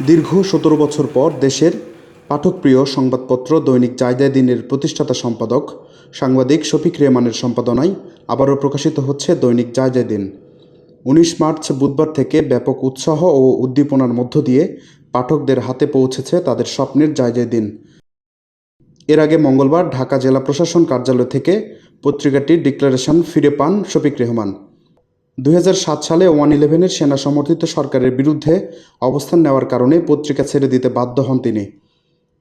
দীর্ঘ সতেরো বছর পর দেশের পাঠকপ্রিয় সংবাদপত্র দৈনিক জায়দায় দিনের প্রতিষ্ঠাতা সম্পাদক সাংবাদিক শফিক রেহমানের সম্পাদনায় আবারও প্রকাশিত হচ্ছে দৈনিক জায়দায় দিন। উনিশ মার্চ বুধবার থেকে ব্যাপক উৎসাহ ও উদ্দীপনার মধ্য দিয়ে পাঠকদের হাতে পৌঁছেছে তাদের স্বপ্নের জায়জায় দিন। এর আগে মঙ্গলবার ঢাকা জেলা প্রশাসন কার্যালয় থেকে পত্রিকাটির ডিক্লারেশন ফিরে পান শফিক রেহমান। দুই হাজার সাত সালে ওয়ান ইলেভেনের সেনা সমর্থিত সরকারের বিরুদ্ধে অবস্থান নেওয়ার কারণে পত্রিকা ছেড়ে দিতে বাধ্য হন তিনি।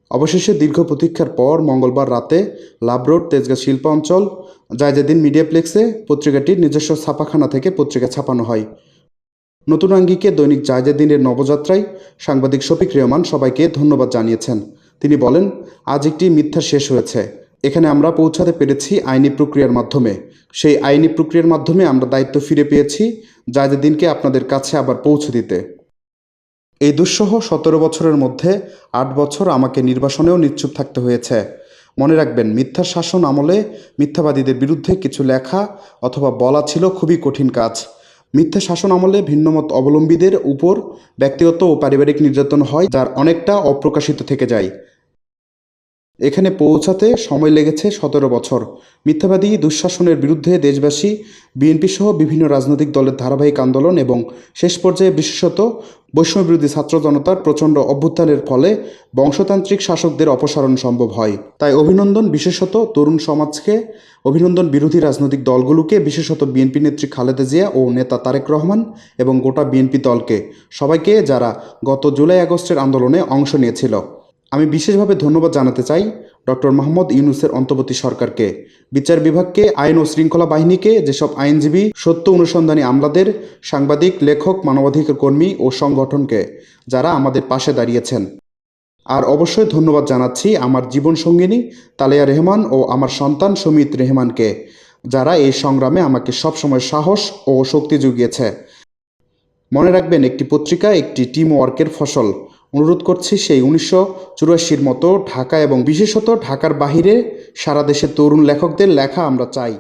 অবশেষে দীর্ঘ প্রতীক্ষার পর মঙ্গলবার রাতে লাভ রোড শিল্প অঞ্চল জায়জাদিন মিডিয়াপ্লেক্সে পত্রিকাটির নিজস্ব ছাপাখানা থেকে পত্রিকা ছাপানো হয়। নতুন আঙ্গিকে দৈনিক জায়জাদিনের নবযাত্রায় সাংবাদিক শফিক রেহমান সবাইকে ধন্যবাদ জানিয়েছেন। তিনি বলেন, আজ একটি মিথ্যা শেষ হয়েছে। এখানে আমরা পৌঁছাতে পেরেছি আইনি প্রক্রিয়ার মাধ্যমে। সেই আইনি প্রক্রিয়ার মাধ্যমে আমরা দায়িত্ব ফিরে পেয়েছি জায়জাদিনকে আপনাদের কাছে আবার পৌঁছে দিতে। এই দুঃসহ সতেরো বছরের মধ্যে আট বছর আমাকে নির্বাসনেও নিশ্চুপ থাকতে হয়েছে। মনে রাখবেন, মিথ্যা শাসন আমলে মিথ্যাবাদীদের বিরুদ্ধে কিছু লেখা অথবা বলা ছিল খুবই কঠিন কাজ। মিথ্যা শাসন আমলে ভিন্নমত অবলম্বীদের উপর ব্যক্তিগত ও পারিবারিক নির্যাতন হয়, যার অনেকটা অপ্রকাশিত থেকে যায়। এখানে পৌঁছাতে সময় লেগেছে সতেরো বছর। মিথ্যাবাদী দুঃশাসনের বিরুদ্ধে দেশবাসী বিএনপি সহ বিভিন্ন রাজনৈতিক দলের ধারাবাহিক আন্দোলন এবং শেষ পর্যায়ে বিশেষত বৈষম্যবিরোধী ছাত্র জনতার প্রচণ্ড অভ্যুত্থানের ফলে বংশতান্ত্রিক শাসকদের অপসারণ সম্ভব হয়। তাই অভিনন্দন বিশেষত তরুণ সমাজকে, অভিনন্দন বিরোধী রাজনৈতিক দলগুলোকে, বিশেষত বিএনপি নেত্রী খালেদা জিয়া ও নেতা তারেক রহমান এবং গোটা বিএনপি দলকে। সবাইকে যারা গত জুলাই আগস্টের আন্দোলনে অংশ নিয়েছিল। আমি বিশেষভাবে ধন্যবাদ জানাতে চাই ডক্টর মোহাম্মদ ইউনুসের অন্তর্বর্তী সরকারকে, বিচার বিভাগকে, আইন ও শৃঙ্খলা বাহিনীকে, যেসব আইনজীবী সত্য অনুসন্ধানী আমলাদের, সাংবাদিক, লেখক, মানবাধিকার কর্মী ও সংগঠনকে, যারা আমাদের পাশে দাঁড়িয়েছেন। আর অবশ্যই ধন্যবাদ জানাচ্ছি আমার জীবন সঙ্গিনী তালেয়া রেহমান ও আমার সন্তান সমিত রেহমানকে, যারা এই সংগ্রামে আমাকে সবসময় সাহস ও শক্তি জুগিয়েছে। মনে রাখবেন, একটি পত্রিকা একটি টিম ওয়ার্কের ফসল। অনুরোধ করছি সেই উনিশশো চুরাশির মতো ঢাকা এবং বিশেষত ঢাকার বাহিরে সারা দেশের তরুণ লেখকদের লেখা আমরা চাই।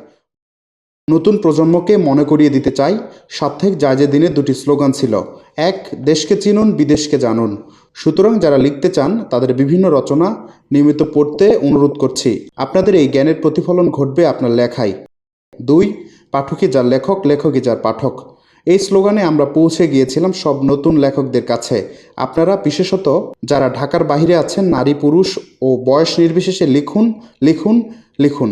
নতুন প্রজন্মকে মনে করিয়ে দিতে চাই। সাপ্তাহিক জায়জে দিনে দুটি স্লোগান ছিল, এক, দেশকে চিনুন, বিদেশকে জানুন। সুতরাং যারা লিখতে চান, তাদের বিভিন্ন রচনা নিয়মিত পড়তে অনুরোধ করছি। আপনাদের এই জ্ঞানের প্রতিফলন ঘটবে আপনার লেখায়। দুই, পাঠকই যার লেখক, লেখকই যার পাঠক। এই স্লোগানে আমরা পৌঁছে গিয়েছিলাম সব নতুন লেখকদের কাছে। আপনারা বিশেষত যারা ঢাকার বাহিরে আছেন, নারী, পুরুষ ও বয়স নির্বিশেষে লিখুন লিখুন লিখুন।